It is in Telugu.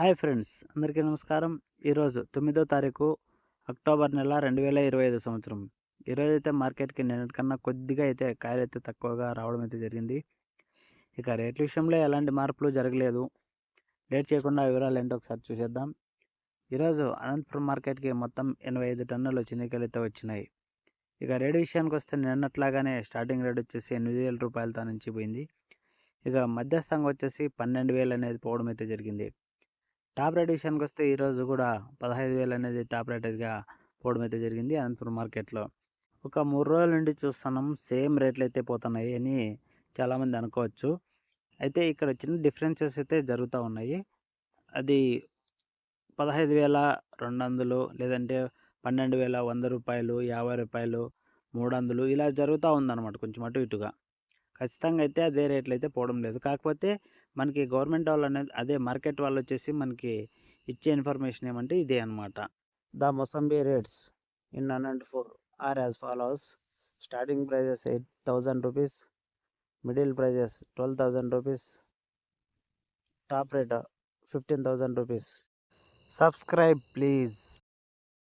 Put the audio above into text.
హాయ్ ఫ్రెండ్స్ అందరికీ నమస్కారం. ఈరోజు తొమ్మిదో తారీఖు అక్టోబర్ నెల రెండు వేల ఇరవై ఐదు సంవత్సరం. ఈరోజు అయితే మార్కెట్కి నిన్నటికన్నా కొద్దిగా అయితే కాయలు అయితే తక్కువగా రావడం అయితే జరిగింది. ఇక రేట్ల విషయంలో ఎలాంటి మార్పులు జరగలేదు. లేట్ చేయకుండా వివరాలు ఏంటో ఒకసారి చూసేద్దాం. ఈరోజు అనంతపురం మార్కెట్కి మొత్తం ఎనభై ఐదు టన్నులు చిన్నకాయలు అయితే వచ్చినాయి. ఇక రేటు విషయానికి వస్తే నిన్నట్లాగానే స్టార్టింగ్ రేట్ వచ్చేసి ఎనిమిది వేల రూపాయలతో నుంచి పోయింది. ఇక మధ్యస్థంగా వచ్చేసి పన్నెండు వేలు అనేది పోవడం అయితే జరిగింది. టాప్ రేట్ విషయానికి వస్తే ఈరోజు కూడా పదహైదు వేలు అనేది టాప్ రేటెడ్గా పోవడం అయితే జరిగింది అనంతపురం మార్కెట్లో. ఒక మూడు రోజుల నుండి చూస్తున్నాం సేమ్ రేట్లు అయితే పోతున్నాయి అని చాలామంది అనుకోవచ్చు. అయితే ఇక్కడ చిన్న డిఫరెన్సెస్ అయితే జరుగుతూ ఉన్నాయి. అది పదహైదు వేల రెండు వందలు లేదంటే పన్నెండు వేల వంద రూపాయలు యాభై రూపాయలు మూడు వందలు ఇలా జరుగుతూ ఉందన్నమాట కొంచెం అటు ఇటుగా. ఖచ్చితంగా అయితే అదే రేట్లు అయితే పోవడం లేదు. కాకపోతే మనకి గవర్నమెంట్ వాళ్ళు అనేది అదే మార్కెట్ వాళ్ళు వచ్చేసి మనకి ఇచ్చే ఇన్ఫర్మేషన్ ఏమంటే ఇదే అనమాట the mosambi rates in Anantapur are as follows. Starting prices eight thousand rupees. Middle prices twelve thousand rupees. Top rate fifteen thousand rupees. Subscribe please.